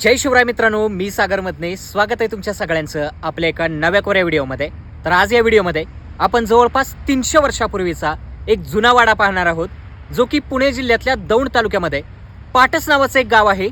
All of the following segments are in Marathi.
जय शिवराय मित्रांनो मी सागर मधने स्वागत आहे तुमच्या सगळ्यांचं आपल्या एका नव्या कोऱ्या व्हिडिओमध्ये. तर आज या व्हिडिओमध्ये आपण जवळपास तीनशे वर्षापूर्वीचा एक जुना वाडा पाहणार आहोत जो की पुणे जिल्ह्यातल्या दौंड तालुक्यामध्ये पाटस नावाचं एक गाव आहे.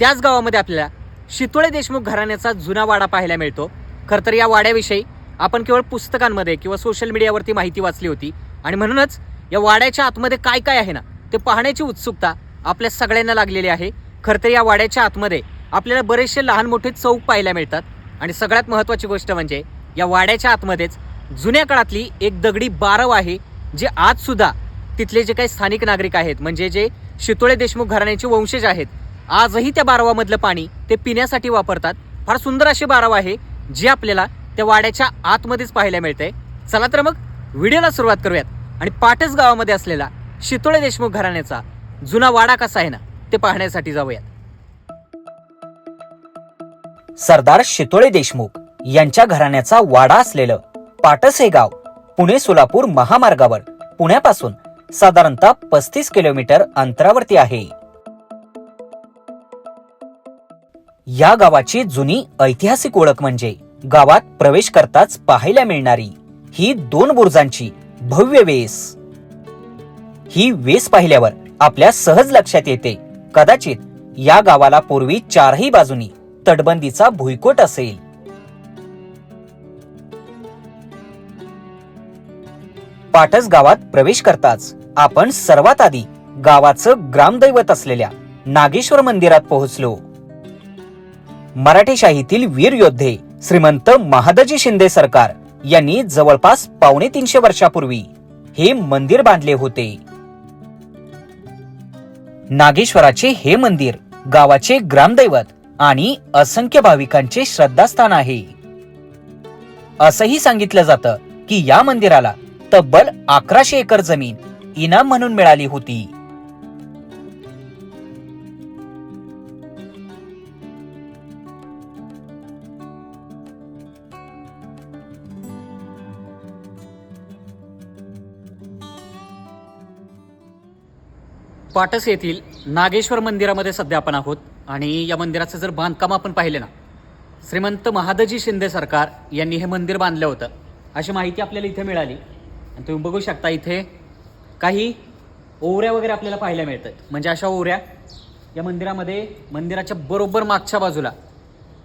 त्याच गावामध्ये आपल्याला शितोळे देशमुख घराण्याचा जुना वाडा पाहायला मिळतो. खरं तर या वाड्याविषयी आपण केवळ पुस्तकांमध्ये किंवा सोशल मीडियावरती माहिती वाचली होती. आणि म्हणूनच या वाड्याच्या आतमध्ये काय काय आहे ना ते पाहण्याची उत्सुकता आपल्या सगळ्यांना लागलेली आहे. खरं तर या वाड्याच्या आतमध्ये आपल्याला बरेचसे लहान मोठे चौक पाहायला मिळतात. आणि सगळ्यात महत्त्वाची गोष्ट म्हणजे या वाड्याच्या आतमध्येच जुन्या काळातली एक दगडी बारव आहे जे आजसुद्धा तिथले जे काही स्थानिक नागरिक आहेत म्हणजे जे शितोळे देशमुख घराण्याचे वंशज आहेत आजही त्या बारवामधलं पाणी ते पिण्यासाठी वापरतात. फार सुंदर अशी बारव आहे जी आपल्याला त्या वाड्याच्या आतमध्येच पाहायला मिळते. चला तर मग व्हिडिओला सुरुवात करूयात. आणि पाटस गावामध्ये असलेला शितोळे देशमुख घराण्याचा जुना वाडा कसा आहे ना ते पाहण्यासाठी जाऊयात. सरदार शितोळे देशमुख यांच्या घराण्याचा वाडा असलेलं पाटस हे गाव पुणे सोलापूर महामार्गावर पुण्यापासून साधारणतः पस्तीस किलोमीटर अंतरावरती आहे. या गावाची जुनी ऐतिहासिक ओळख म्हणजे गावात प्रवेश करताच पाहायला मिळणारी ही दोन बुरुजांची भव्य वेस. ही वेस पाहिल्यावर आपल्या सहज लक्षात येते कदाचित या गावाला पूर्वी चारही बाजूनी तटबंदीचा भुईकोट असेल. पाटस गावात प्रवेश करताच आपण सर्वात आधी गावाचं ग्रामदैवत असलेल्या नागेश्वर मंदिरात पोहोचलो. मराठेशाहीतील वीर योद्धे श्रीमंत महादजी शिंदे सरकार यांनी जवळपास पावणे तीनशे वर्षापूर्वी हे मंदिर बांधले होते. नागेश्वराचे हे मंदिर गावाचे ग्रामदैवत आणि असंख्य भाविकांचे श्रद्धास्थान आहे. असंही सांगितलं जातं की या मंदिराला तब्बल अकराशे एकर जमीन इनाम म्हणून मिळाली होती. पाटस येथील नागेश्वर मंदिरामध्ये सध्या आपण आहोत. आणि या मंदिराचं जर बांधकाम आपण पाहिलं ना श्रीमंत महादजी शिंदे सरकार यांनी हे मंदिर बांधलं होतं. अशी माहिती आपल्याला इथे मिळाली. आणि तुम्ही बघू शकता इथे काही ओवऱ्या वगैरे आपल्याला पाहायला मिळतात. म्हणजे अशा ओवऱ्या या मंदिरामध्ये मंदिराच्या बरोबर मागच्या बाजूला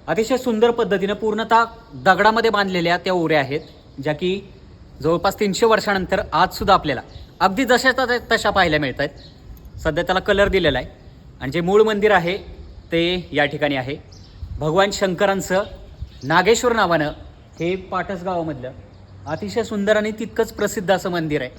अतिशय सुंदर पद्धतीनं पूर्णतः दगडामध्ये बांधलेल्या त्या ओऱ्या आहेत ज्या की जवळपास तीनशे वर्षानंतर आजसुद्धा आपल्याला अगदी जशा तशा पाहायला मिळत आहेत सध्या त्याला कलर दिलेला आहे. आणि जे मूळ मंदिर आहे ते या ठिकाणी आहे. भगवान शंकरांचं नागेश्वर नावानं हे पाटस गावामधलं अतिशय सुंदर आणि तितकंच प्रसिद्ध असं मंदिर आहे.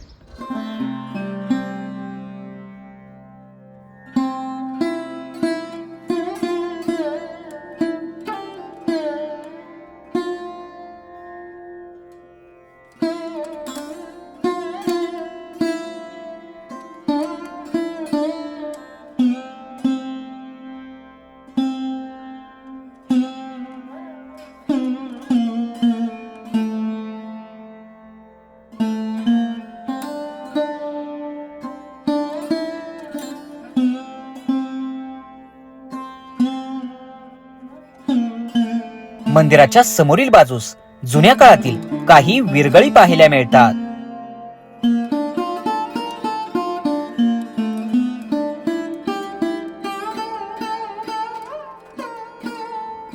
मंदिराच्या समोरील बाजूस जुन्या काळातील काही विरगळी पाहायला मिळतात.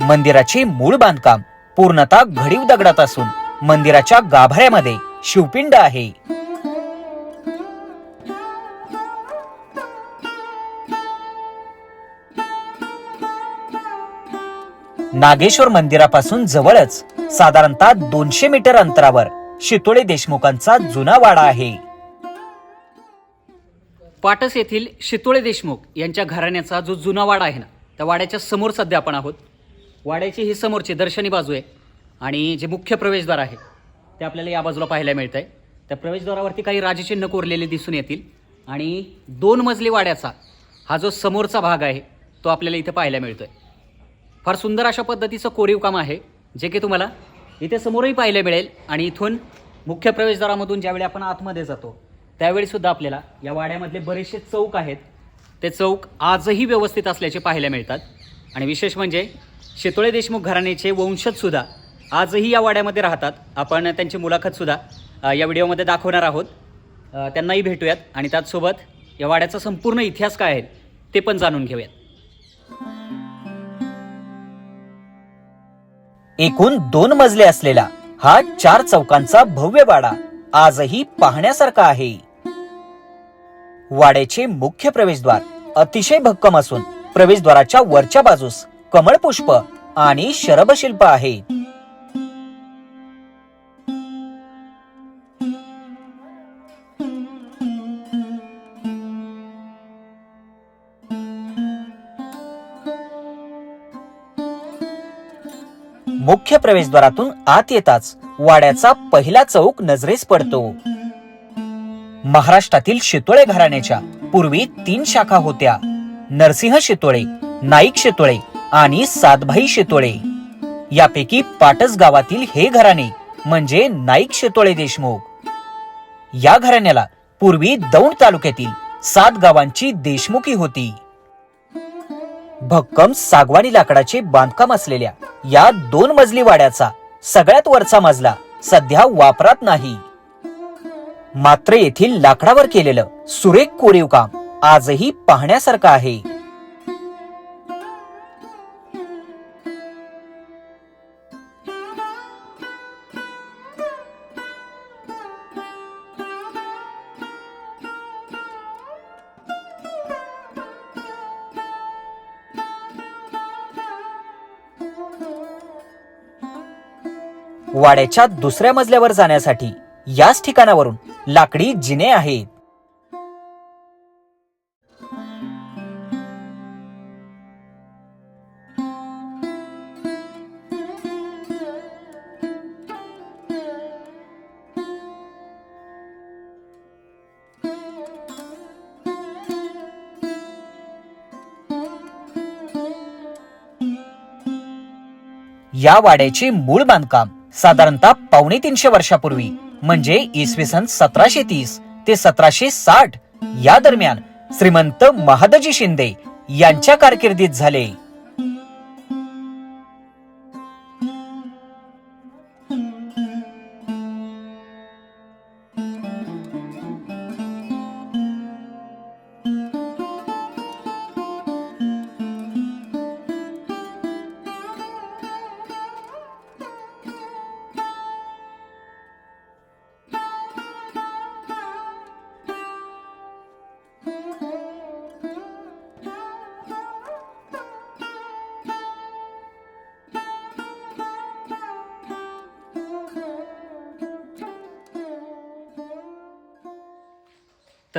मंदिराचे मूळ बांधकाम पूर्णतः घडीव दगडात असून मंदिराच्या गाभाऱ्यामध्ये शिवपिंड आहे. नागेश्वर मंदिरापासून जवळच. साधारणतः दोनशे मीटर अंतरावर. शितोळे देशमुखांचा जुना वाडा आहे. पाटस येथील शितोळे देशमुख यांच्या घराण्याचा जो जुना वाडा आहे ना त्या वाड्याच्या समोर सध्या आपण आहोत. वाड्याची ही समोरची दर्शनी बाजू आहे आणि जे मुख्य प्रवेशद्वार आहे ते आपल्याला या बाजूला पाहायला मिळत आहे त्या प्रवेशद्वारावरती काही राजचिन्ह कोरलेले दिसून येतील आणि दोन मजली वाड्याचा हा जो समोरचा भाग आहे तो आपल्याला इथे पाहायला मिळतो आहे फार सुंदर अशा पद्धतीचं कोरीव काम आहे जे की तुम्हाला इथे समोरही पाहायला मिळेल आणि इथून मुख्य प्रवेशद्वारामधून ज्यावेळी आपण आतमध्ये जातो त्यावेळीसुद्धा आपल्याला या वाड्यामधले बरेचसे चौक आहेत. ते चौक आजही व्यवस्थित असल्याचे पाहायला मिळतात. आणि विशेष म्हणजे शितोळे देशमुख घराण्याचे वंशजसुद्धा आजही या वाड्यामध्ये राहतात. आपण त्यांची मुलाखतसुद्धा या व्हिडिओमध्ये दाखवणार आहोत. त्यांनाही भेटूयात आणि त्याचसोबत या वाड्याचा संपूर्ण इतिहास काय आहे ते पण जाणून घेऊयात. एकूण दोन मजले असलेला हा चार चौकांचा भव्य वाडा आजही पाहण्यासारखा आहे. वाड्याचे मुख्य प्रवेशद्वार अतिशय भक्कम असून प्रवेशद्वाराच्या वरच्या बाजूस कमळ पुष्प आणि शरभशिल्प आहे. मुख्य प्रवेशद्वारातून आत येताच वाड्याचा पहिला चौक नजरेस पडतो. महाराष्ट्रातील शितोळे घराण्याच्या पूर्वी तीन शाखा होत्या. नरसिंह शितोळे नाईक शितोळे आणि सातभाई शितोळे. यापैकी पाटस गावातील हे घराणे म्हणजे नाईक शितोळे देशमुख. या घराण्याला पूर्वी दौंड तालुक्यातील सात गावांची देशमुखी होती. भक्कम सागवानी लाकडाचे बांधकाम असलेल्या या दोन मजली वाड्याचा सगळ्यात वरचा मजला सध्या वापरात नाही. मात्र येथील लाकडावर केलेलं सुरेख कोरीव काम आजही पाहण्यासारखं आहे. वाड्याच्या दुसऱ्या मजल्यावर जाण्यासाठी याच ठिकाणावरून लाकडी जिने आहेत. या वाड्याचे मूळ बांधकाम साधारणतः पावणे तीनशे वर्षापूर्वी म्हणजे इसवी सन सतराशे तीस ते सतराशे साठ या दरम्यान श्रीमंत महादजी शिंदे यांच्या कारकिर्दीत झाले.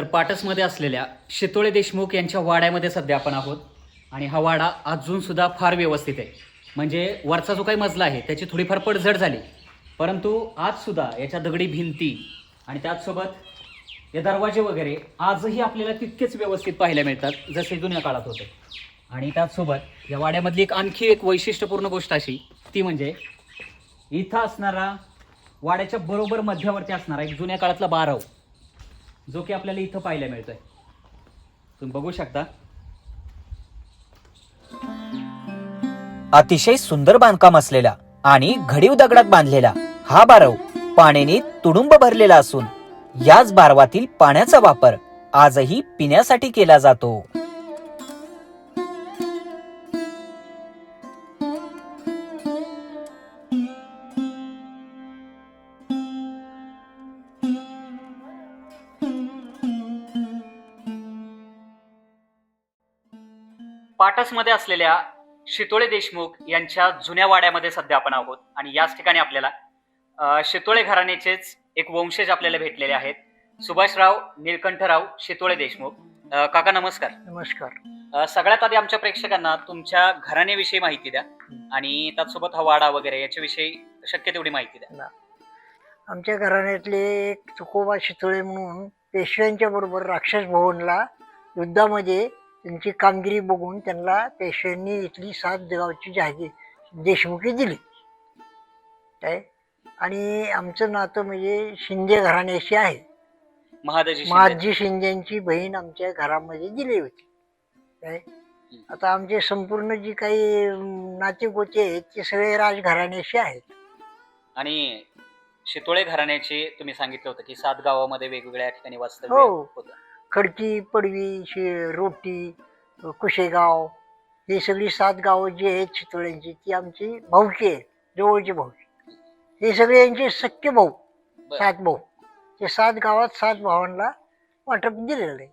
तर पाटसमध्ये असलेल्या शितोळे देशमुख यांच्या वाड्यामध्ये सध्या आपण आहोत. आणि हा वाडा अजून सुद्धा फार व्यवस्थित आहे. म्हणजे वरचा जो काही मजला आहे त्याची थोडीफार पडझड झाली. परंतु आज सुद्धा याच्या दगडी भिंती आणि त्याचसोबत हे दरवाजे वगैरे आजही आपल्याला तितकेच व्यवस्थित पाहायला मिळतात जसे जुन्या काळात होते. आणि त्याचसोबत या वाड्यामधली एक आणखी एक वैशिष्ट्यपूर्ण गोष्ट अशी ती म्हणजे इथं असणारा वाड्याच्या बरोबर मध्यावरती असणारा एक जुन्या काळातला बारव. जो की आपल्याला इथं पाहायला मिळतोय. तुम्ही बघू शकता. अतिशय सुंदर बांधकाम असलेला आणि घडीव दगडात बांधलेला हा बारव पाण्याने तुडुंब भरलेला असून याच बारवातील पाण्याचा वापर आजही पिण्यासाठी केला जातो. पाटसमध्ये असलेल्या शितोळे देशमुख यांच्या जुन्या वाड्यामध्ये सध्या आपण आहोत. आणि याच ठिकाणी आपल्याला शितोळे घराण्याचेच एक वंशज आपल्याला भेटलेले आहेत. सुभाषराव निळकंठराव शितोळे देशमुख. काका नमस्कार. नमस्कार. सगळ्यात आधी आमच्या प्रेक्षकांना तुमच्या घराण्याविषयी माहिती द्या आणि त्याचसोबत हा वाडा वगैरे याच्याविषयी शक्य तेवढी माहिती द्या. आमच्या घराण्यातले एक तुकोबा शितोळे म्हणून पेशव्यांच्या बरोबर राक्षस भवनला युद्धामध्ये त्यांची कामगिरी बघून त्यांना पेशव्यांनी इथली सात गावची जहागी देशमुखी दिली. काय? आणि आमचं नातं म्हणजे शिंदे घराण्याशी आहे. महादजी शिंदे. महादजी शिंदेची बहीण आमच्या घरामध्ये दिली होती. काय? आता आमचे संपूर्ण जी काही नाते गोते आहेत ते सगळे राजघराण्याशी आहेत. आणि शितोळे घराण्याचे तुम्ही सांगितलं होतं की सात गावामध्ये वेगवेगळ्या ठिकाणी वास्तव्य हो. होतं. खडकी पडवी शे रोटी कुशेगाव ही सगळी सात गावं जी आहेत चितोळ्यांची ती आमची भाऊकी आहे जवळची भाऊकी हे सगळे यांचे सख्य भाऊ. सात भाऊ ते सात गावात सात भावांना वाटप दिलेलं आहे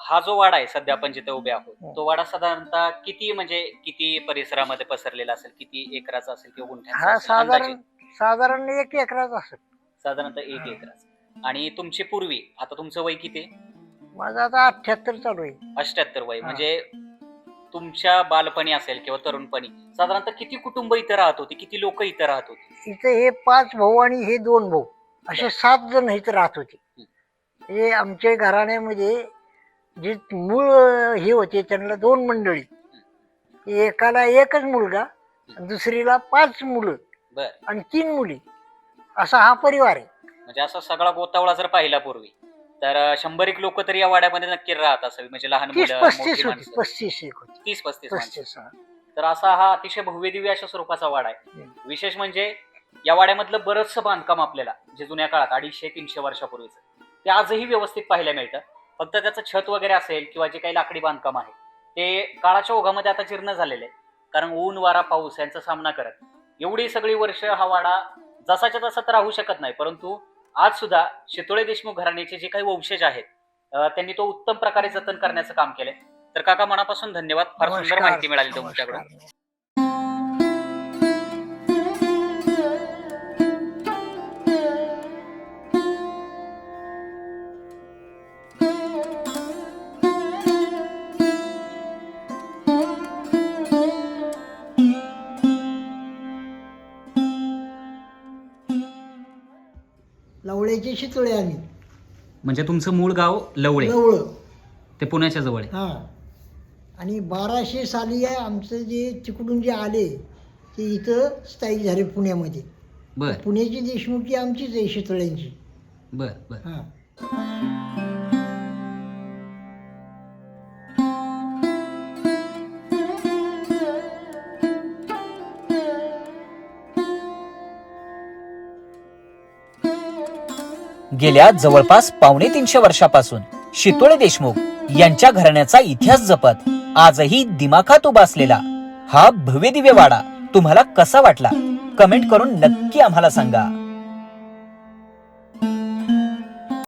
हा जो वाडा आहे सध्या आपण जिथे उभे आहोत. तो वाडा साधारणतः किती म्हणजे किती परिसरामध्ये पसरलेला असेल किती एकराचा असेल किंवा गुंठ्यांचा हा असेल? साधारण अंदाजे साधारण एक एकराचा असेल साधारणतः एक. एकराचा आणि तुमची पूर्वी आता तुमचं वय किती माझं आता अठ्ठ्याहत्तर चालू आहे. अष्ट्याहत्तर वय हा. म्हणजे तुमच्या बालपणी असेल किंवा तरुणपणी साधारणतः किती कुटुंब इथं राहत होती किती लोक इथं राहत होती? इथे हे पाच भाऊ आणि हे दोन भाऊ असे सात जण इथं राहत होते. हे. आमच्या घराण्यामध्ये जे मूळ अं, हे होते त्यांना दोन मंडळी. एकाला एकच मुलगा आणि दुसरीला पाच मुलं बर. आणि तीन मुली. असा हा परिवार आहे. म्हणजे असा सगळा गोतावळा जर पाहिला पूर्वी. तर शंभर एक लोक तरी या वाड्यामध्ये नक्की राहत असावी म्हणजे लहान तीस मुलं पस्तीस मोठी होती माणसं पस्तीस एक होती तीस पस्तीस माणसं. पस्तीस हा. तर असा हा अतिशय भव्य दिव्य अशा स्वरूपाचा वाडा आहे हम्म. विशेष म्हणजे या वाड्यामधलं बरंचसं बांधकाम आपल्याला जे जुन्या काळात अडीचशे तीनशे वर्षापूर्वीचं ते आजही व्यवस्थित पाहायला मिळतं फक्त त्याचं छत वगैरे असेल किंवा जे काही लाकडी बांधकाम आहे ते काळाच्या ओघामध्ये आता जीर्ण झालेले आहे कारण ऊन वारा पाऊस यांचा सामना करत एवढी सगळी वर्ष हा वाडा जसाच्या तसा तर राहू शकत नाही परंतु आज सुद्धा शितोळे देशमुख घराण्याचे जे काही वंशज आहेत त्यांनी तो उत्तम प्रकारे जतन करण्याचं काम केलंय. तर काका मनापासून धन्यवाद. फार सुंदर माहिती मिळाली तुमच्याकडून. लवळ्याचे शितळे आम्ही. म्हणजे तुमचं मूळ गाव लवळे. लवळ. ते पुण्याच्या जवळ आहे. हा. आणि बाराशे साली आहे आमचं जे तिकडून जे आले ते इथं स्थायिक झाले पुण्यामध्ये. बर. पुण्याची देशमुखी आमचीच आहे शितळ्यांची. बर बर. हा. गेल्या जवळपास पावणे तीनशे वर्षापासून शितोळे देशमुख यांच्या घराण्याचा इतिहास जपत आजही दिमाखात उभा असलेला हा भव्य दिव्य वाडा तुम्हाला कसा वाटला? कमेंट करून नक्की आम्हाला सांगा.